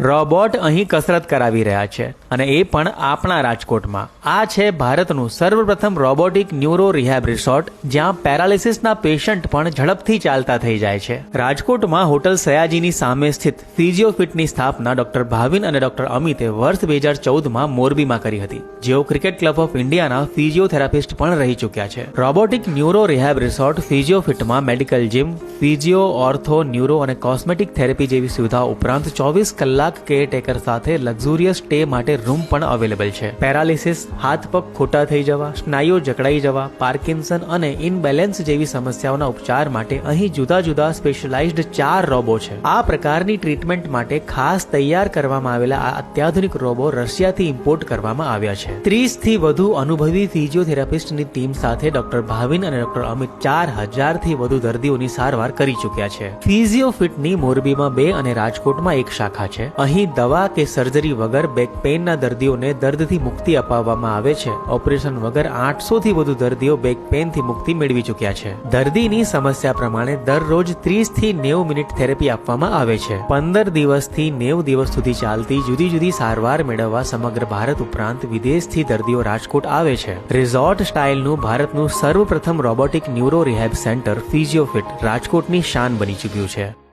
Robot અહીં કસરત કરાવી રહ્યા છે અને એ પણ આપણા રાજકોટમાં. આ છે ભારતનું સર્વપ્રથમ રોબોટિક ન્યુરો રિહેબ રિસોર્ટ, જ્યાં પેરાલિસિસના પેશન્ટ પણ ઝડપથી ચાલતા થઈ જાય છે. રાજકોટમાં હોટલ સયાજીની સામે સ્થિત ફિઝિયોફિટની સ્થાપના ડોક્ટર ભાવિન અને ડોક્ટર અમિતે વર્ષ બે હજાર ચૌદમાં મોરબીમાં કરી હતી. જેઓ ક્રિકેટ ક્લબ ઓફ ઇન્ડિયાના ફિઝિયોથેરાપિસ્ટ પણ રહી ચૂક્યા છે. Robotic neuro rehab resort, ફિઝિયોફિટમાં medical gym physio ortho neuro અને કોસ્મેટિક થેરેપી જેવી સુવિધાઓ ઉપરાંત ચોવીસ કલાક કેરટેકર સાથે લક્ઝુરિયસ સ્ટે માટે રૂમ પણ અવેલેબલ છે. પેરાલિસિસ, હાથ પગ ખોટા થઈ જવા, સ્નાયુઓ જકડાઈ જવા, પાર્કિન્સન અને ઇનબેલેન્સ જેવી સમસ્યાઓના ઉપચાર માટે અહીં જુદા જુદા સ્પેશિયલાઇઝ્ડ ચાર રોબો છે. આ પ્રકારની ટ્રીટમેન્ટ માટે ખાસ તૈયાર કરવામાં આવેલા આ અત્યાધુનિક રોબો રશિયાથી ઇમ્પોર્ટ કરવામાં આવ્યા છે. ત્રીસથી વધુ અનુભવી ફિઝિયોથેરાપિસ્ટની ટીમ સાથે ડોક્ટર ભાવિન અને ડોક્ટર અમિત ચાર હજારથી વધુ દર્દીઓની સારવાર કરી ચૂક્યા છે. ફિઝિયોફિટની મોરબીમાં બે અને રાજકોટમાં એક શાખા છે. અહીં દવા કે સર્જરી વગર બેક પેઇનના દર્દીઓને દર્દથી મુક્તિ અપાવવામાં આવે છે. ઓપરેશન વગર આઠસો થી વધુ દર્દીઓ બેક પેઇનથી મુક્તિ મેળવી ચૂક્યા છે. દર્દીની સમસ્યા પ્રમાણે દરરોજ ત્રીસથી નેવું મિનિટ થેરેપી આપવામાં આવે છે. પંદર દિવસથી નેવું દિવસ સુધી ચાલતી જુદી જુદી સારવાર મેળવવા સમગ્ર ભારત ઉપરાંત વિદેશથી દર્દીઓ રાજકોટ આવે છે. રિઝોર્ટ સ્ટાઇલનું ભારતનું સર્વપ્રથમ robotic neuro rehab centre Physiofit રાજકોટની શાન બની ચૂક્યું છે.